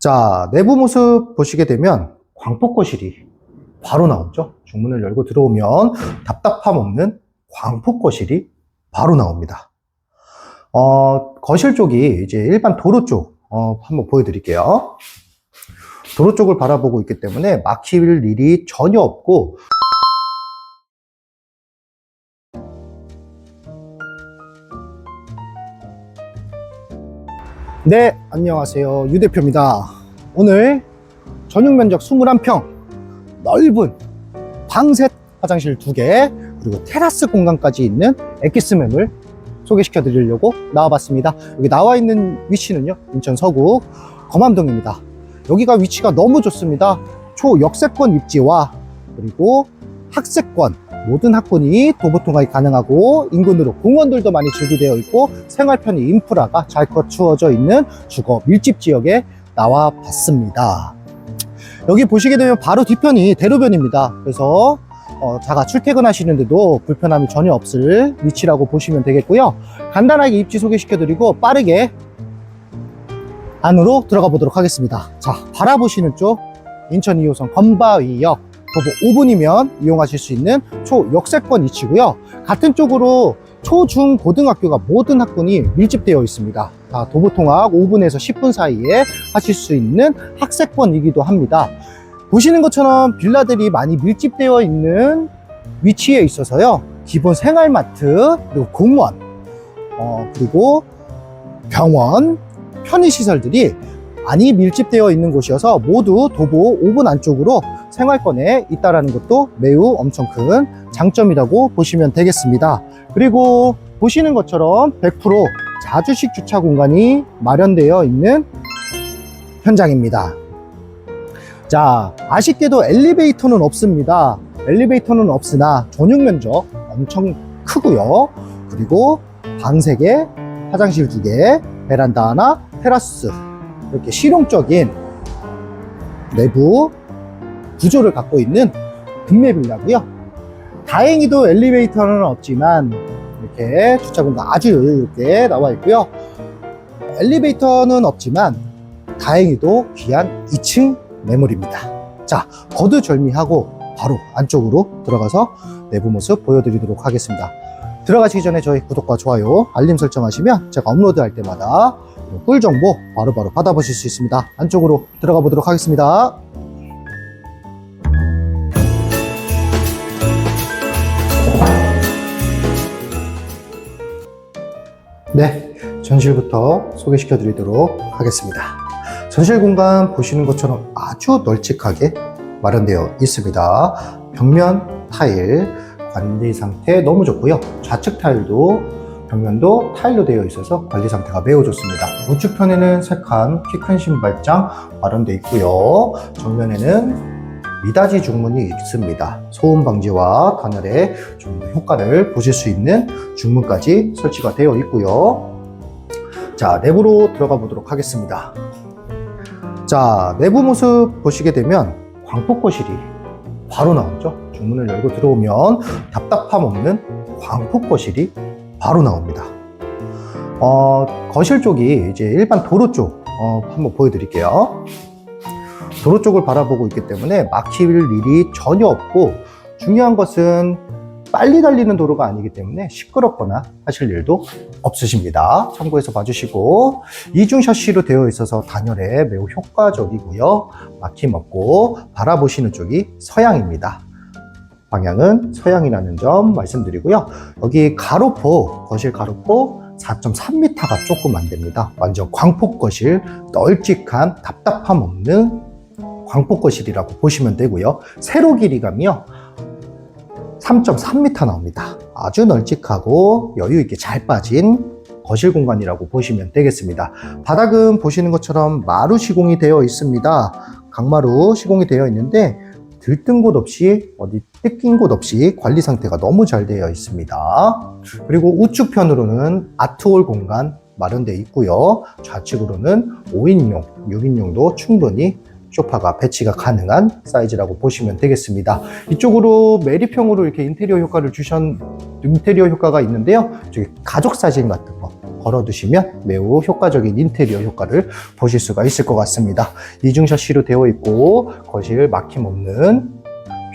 자, 내부 모습 보시게 되면 광폭거실이 바로 나오죠. 중문을 열고 들어오면 답답함 없는 광폭거실이 바로 나옵니다. 어, 거실 쪽이 이제 일반 도로 쪽, 어, 한번 보여드릴게요. 도로 쪽을 바라보고 있기 때문에 막힐 일이 전혀 없고, 네, 안녕하세요. 유 대표입니다. 오늘 전용 면적 21평, 넓은 방셋 화장실 2개, 그리고 테라스 공간까지 있는 엑기스맵을 소개시켜 드리려고 나와봤습니다. 여기 나와 있는 위치는요, 인천 서구 검암동입니다. 여기가 위치가 너무 좋습니다. 초역세권 입지와 그리고 학세권, 모든 학군이 도보 통학이 가능하고 인근으로 공원들도 많이 즐기되어 있고 생활 편의 인프라가 잘 갖추어져 있는 주거 밀집 지역에 나와 봤습니다. 여기 보시게 되면 바로 뒤편이 대로변입니다. 그래서 어, 자가 출퇴근하시는데도 불편함이 전혀 없을 위치라고 보시면 되겠고요. 간단하게 입지 소개시켜드리고 빠르게 안으로 들어가 보도록 하겠습니다. 자, 바라보시는 쪽 인천 2호선 건바위역 도보 5분이면 이용하실 수 있는 초역세권 위치고요. 같은 쪽으로 초, 중, 고등학교가 모든 학군이 밀집되어 있습니다. 다 도보통학 5분에서 10분 사이에 하실 수 있는 학세권이기도 합니다. 보시는 것처럼 빌라들이 많이 밀집되어 있는 위치에 있어서요. 기본 생활마트, 그리고 공원, 어, 그리고 병원, 편의시설들이 많이 밀집되어 있는 곳이어서 모두 도보 5분 안쪽으로 생활권에 있다라는 것도 매우 엄청 큰 장점이라고 보시면 되겠습니다. 그리고 보시는 것처럼 100% 자주식 주차 공간이 마련되어 있는 현장입니다. 자, 아쉽게도 엘리베이터는 없습니다. 엘리베이터는 없으나 전용 면적 엄청 크고요. 그리고 방 3개, 화장실 2개, 베란다 하나, 테라스 이렇게 실용적인 내부 구조를 갖고 있는 금매 빌라고요. 다행히도 엘리베이터는 없지만 이렇게 주차 공간 아주 여유 있게 나와 있고요. 엘리베이터는 없지만 다행히도 귀한 2층 매물입니다. 자, 거두절미하고 바로 안쪽으로 들어가서 내부 모습 보여드리도록 하겠습니다. 들어가시기 전에 저희 구독과 좋아요, 알림 설정하시면 제가 업로드할 때마다 꿀 정보 바로바로 받아보실 수 있습니다. 안쪽으로 들어가 보도록 하겠습니다. 네, 전실부터 소개시켜 드리도록 하겠습니다. 전실 공간 보시는 것처럼 아주 널찍하게 마련되어 있습니다. 벽면 타일 관리 상태 너무 좋고요. 좌측 타일도 벽면도 타일로 되어 있어서 관리 상태가 매우 좋습니다. 우측편에는 세칸 키 큰 신발장 마련되어 있고요. 정면에는 미닫이 중문이 있습니다. 소음 방지와 단열의 좀 효과를 보실 수 있는 중문까지 설치가 되어 있고요. 자, 내부로 들어가 보도록 하겠습니다. 자, 내부 모습 보시게 되면 광폭거실이 바로 나오죠. 중문을 열고 들어오면 답답함 없는 광폭거실이 바로 나옵니다. 어, 거실 쪽이 이제 일반 도로 쪽 어, 한번 보여드릴게요. 도로 쪽을 바라보고 있기 때문에 막힐 일이 전혀 없고 중요한 것은 빨리 달리는 도로가 아니기 때문에 시끄럽거나 하실 일도 없으십니다. 참고해서 봐주시고 이중 샤시로 되어 있어서 단열에 매우 효과적이고요. 막힘 없고 바라보시는 쪽이 서양입니다. 방향은 서양이라는 점 말씀드리고요. 여기 가로포, 거실 가로포 4.3m가 조금 안 됩니다. 완전 광폭 거실, 널찍한 답답함 없는 광폭 거실이라고 보시면 되고요. 세로 길이감이요. 3.3m 나옵니다. 아주 널찍하고 여유 있게 잘 빠진 거실 공간이라고 보시면 되겠습니다. 바닥은 보시는 것처럼 마루 시공이 되어 있습니다. 강마루 시공이 되어 있는데 들뜬 곳 없이 어디 뜯긴 곳 없이 관리 상태가 너무 잘 되어 있습니다. 그리고 우측편으로는 아트홀 공간 마련되어 있고요. 좌측으로는 5인용, 6인용도 충분히 소파가 배치가 가능한 사이즈라고 보시면 되겠습니다. 이쪽으로 메리평으로 이렇게 인테리어 효과를 주신 인테리어 효과가 있는데요. 저기 가족 사진 같은 거 걸어두시면 매우 효과적인 인테리어 효과를 보실 수가 있을 것 같습니다. 이중 샤시로 되어 있고 거실 막힘없는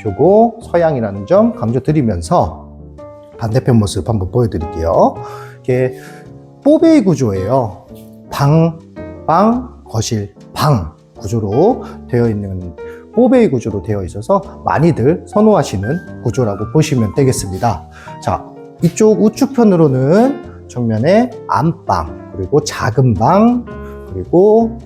뷰고 서양이라는 점 강조드리면서 반대편 모습 한번 보여드릴게요. 이게 뽀베이 구조예요. 방, 방, 거실, 방 구조로 되어 있는 뽀베이 구조로 되어 있어서 많이들 선호하시는 구조라고 보시면 되겠습니다. 자, 이쪽 우측편으로는 정면에 안방, 그리고 작은 방, 그리고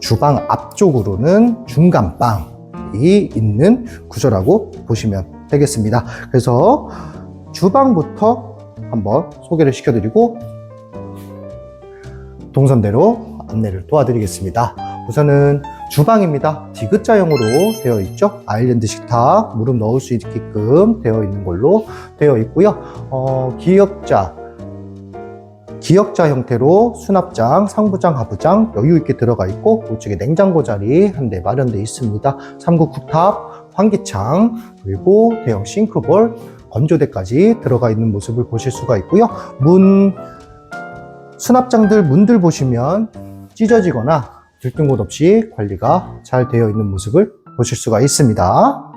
주방 앞쪽으로는 중간방이 있는 구조라고 보시면 되겠습니다. 그래서 주방부터 한번 소개를 시켜드리고 동선대로 안내를 도와드리겠습니다. 우선은 주방입니다. 디귿자형으로 되어 있죠. 아일랜드 식탁, 무릎 넣을 수 있게끔 되어 있는 걸로 되어 있고요. 어, 기역자, 기역자 형태로 수납장, 상부장, 하부장 여유 있게 들어가 있고 우측에 냉장고 자리 한 대 마련되어 있습니다. 3구 쿡탑, 환기창, 그리고 대형 싱크볼, 건조대까지 들어가 있는 모습을 보실 수가 있고요. 문, 수납장들 문들 보시면 찢어지거나 들뜬 곳 없이 관리가 잘 되어 있는 모습을 보실 수가 있습니다.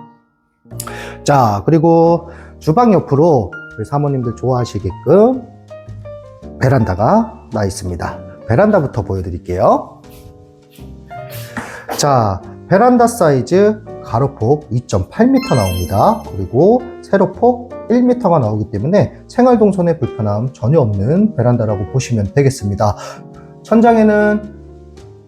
자, 그리고 주방 옆으로 우리 사모님들 좋아하시게끔 베란다가 나 있습니다. 베란다부터 보여드릴게요. 자, 베란다 사이즈 가로폭 2.8m 나옵니다. 그리고 세로폭 1m가 나오기 때문에 생활 동선에 불편함 전혀 없는 베란다라고 보시면 되겠습니다. 천장에는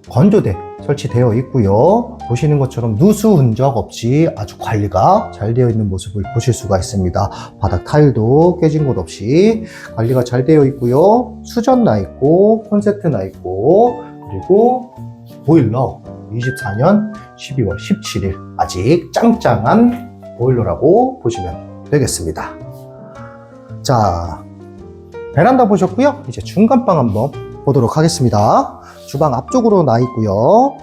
건조대 설치되어 있고요. 보시는 것처럼 누수 흔적 없이 아주 관리가 잘 되어 있는 모습을 보실 수가 있습니다. 바닥 타일도 깨진 곳 없이 관리가 잘 되어 있고요. 수전 나 있고 콘센트 나 있고 그리고 보일러 24년 12월 17일 아직 짱짱한 보일러라고 보시면 되겠습니다. 자, 베란다 보셨고요. 이제 중간방 한번 보도록 하겠습니다. 주방 앞쪽으로 나 있고요.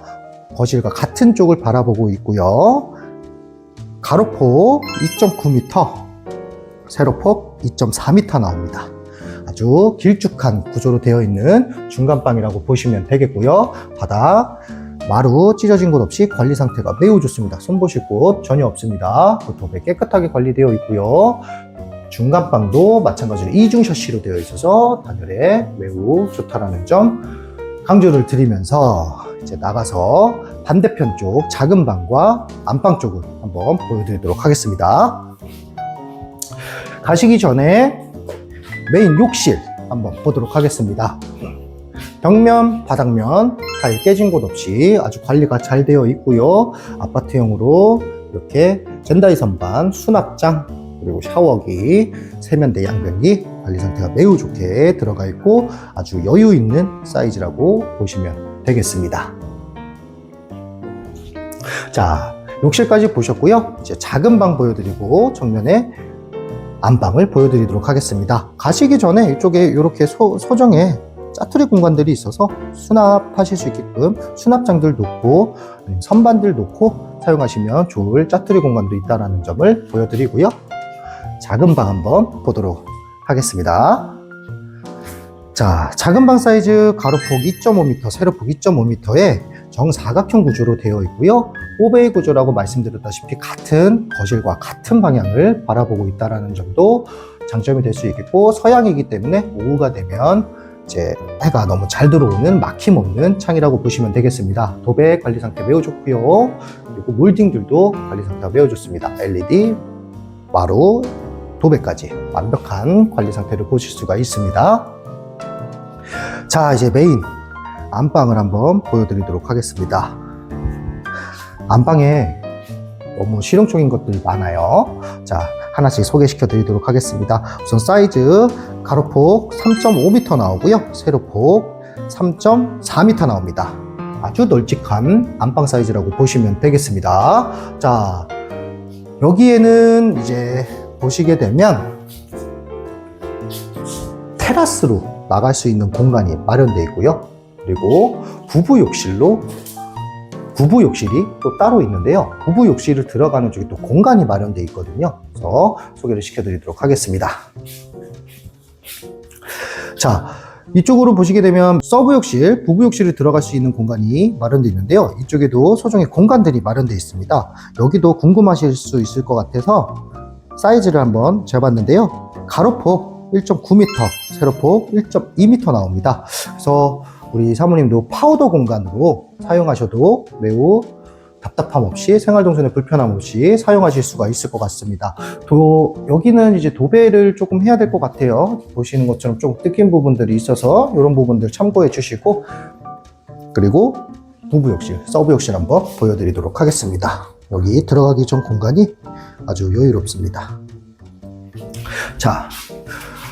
거실과 같은 쪽을 바라보고 있고요. 가로폭 2.9m, 세로폭 2.4m 나옵니다. 아주 길쭉한 구조로 되어 있는 중간방이라고 보시면 되겠고요. 바닥 마루 찢어진 곳 없이 관리 상태가 매우 좋습니다. 손보실 곳 전혀 없습니다. 도배 깨끗하게 관리되어 있고요. 중간방도 마찬가지로 이중 셔시로 되어 있어서 단열에 매우 좋다라는 점 강조를 드리면서 이제 나가서 반대편 쪽 작은 방과 안방 쪽을 한번 보여드리도록 하겠습니다. 가시기 전에 메인 욕실 한번 보도록 하겠습니다. 벽면, 바닥면, 타일 깨진 곳 없이 아주 관리가 잘 되어 있고요. 아파트형으로 이렇게 젠다이 선반, 수납장, 그리고 샤워기, 세면대, 양변기 관리 상태가 매우 좋게 들어가 있고 아주 여유 있는 사이즈라고 보시면 되겠습니다. 자, 욕실까지 보셨고요. 이제 작은 방 보여드리고 정면에 안방을 보여드리도록 하겠습니다. 가시기 전에 이쪽에 이렇게 소, 소정의 짜투리 공간들이 있어서 수납하실 수 있게끔 수납장들 놓고 선반들 놓고 사용하시면 좋을 짜투리 공간도 있다는 점을 보여드리고요. 작은 방 한번 보도록 하겠습니다. 자, 작은 방 사이즈 가로폭 2.5m, 세로폭 2.5m에 정사각형 구조로 되어 있고요. 오베이 구조라고 말씀드렸다시피 같은 거실과 같은 방향을 바라보고 있다는 점도 장점이 될 수 있겠고 서양이기 때문에 오후가 되면 이제 해가 너무 잘 들어오는 막힘없는 창이라고 보시면 되겠습니다. 도배 관리 상태 매우 좋고요. 그리고 몰딩들도 관리 상태가 매우 좋습니다. LED, 마루, 도배까지 완벽한 관리 상태를 보실 수가 있습니다. 자, 이제 메인 안방을 한번 보여드리도록 하겠습니다. 안방에 너무 실용적인 것들이 많아요. 자, 하나씩 소개시켜 드리도록 하겠습니다. 우선 사이즈 가로폭 3.5m 나오고요. 세로폭 3.4m 나옵니다. 아주 널찍한 안방 사이즈라고 보시면 되겠습니다. 자, 여기에는 이제 보시게 되면 테라스로 나갈 수 있는 공간이 마련되어 있고요. 그리고 부부 욕실로 부부 욕실이 또 따로 있는데요. 부부 욕실을 들어가는 쪽에 또 공간이 마련되어 있거든요. 그래서 소개를 시켜드리도록 하겠습니다. 자, 이쪽으로 보시게 되면 서브 욕실, 부부 욕실을 들어갈 수 있는 공간이 마련되어 있는데요. 이쪽에도 소정의 공간들이 마련되어 있습니다. 여기도 궁금하실 수 있을 것 같아서 사이즈를 한번 재봤는데요. 가로폭 1.9m, 세로폭 1.2m 나옵니다. 그래서 우리 사모님도 파우더 공간으로 사용하셔도 매우 답답함 없이 생활동선에 불편함 없이 사용하실 수가 있을 것 같습니다. 도, 여기는 이제 도배를 조금 해야 될 것 같아요. 보시는 것처럼 좀 뜯긴 부분들이 있어서 이런 부분들 참고해 주시고 그리고 부부 욕실, 서브 욕실 한번 보여드리도록 하겠습니다. 여기 들어가기 전 공간이 아주 여유롭습니다. 자,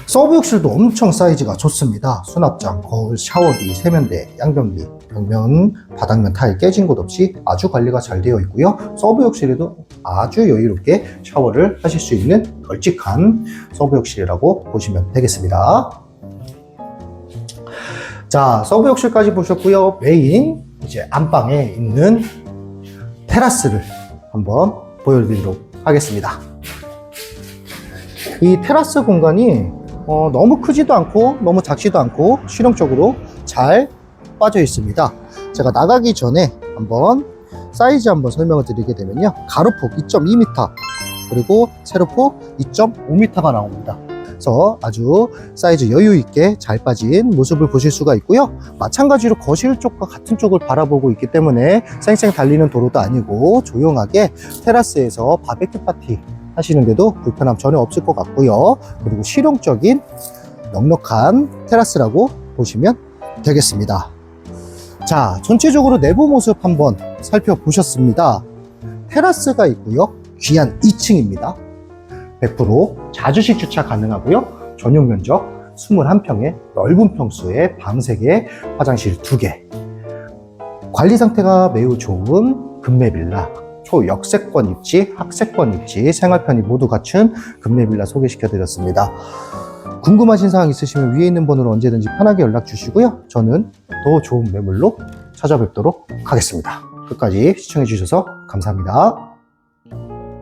서브욕실도 엄청 사이즈가 좋습니다. 수납장, 거울, 샤워기, 세면대, 양변기, 벽면, 바닥면 타일 깨진 곳 없이 아주 관리가 잘 되어 있고요. 서브욕실에도 아주 여유롭게 샤워를 하실 수 있는 널찍한 서브욕실이라고 보시면 되겠습니다. 자, 서브욕실까지 보셨고요. 메인 이제 안방에 있는 테라스를 한번 보여드리도록 하겠습니다. 이 테라스 공간이 어, 너무 크지도 않고 너무 작지도 않고 실용적으로 잘 빠져 있습니다. 제가 나가기 전에 한번 사이즈 한번 설명을 드리게 되면요. 가로폭 2.2m 그리고 세로폭 2.5m가 나옵니다. 그래서 아주 사이즈 여유 있게 잘 빠진 모습을 보실 수가 있고요. 마찬가지로 거실 쪽과 같은 쪽을 바라보고 있기 때문에 쌩쌩 달리는 도로도 아니고 조용하게 테라스에서 바베큐 파티 하시는데도 불편함 전혀 없을 것 같고요. 그리고 실용적인 넉넉한 테라스라고 보시면 되겠습니다. 자, 전체적으로 내부 모습 한번 살펴보셨습니다. 테라스가 있고요. 귀한 2층입니다. 100% 자주식 주차 가능하고요. 전용 면적 21평에 넓은 평수에 방 3개, 화장실 2개. 관리 상태가 매우 좋은 금매 빌라. 초역세권 입지, 학세권 입지, 생활 편의 모두 갖춘 금매 빌라 소개시켜 드렸습니다. 궁금하신 사항 있으시면 위에 있는 번호로 언제든지 편하게 연락 주시고요. 저는 더 좋은 매물로 찾아뵙도록 하겠습니다. 끝까지 시청해 주셔서 감사합니다.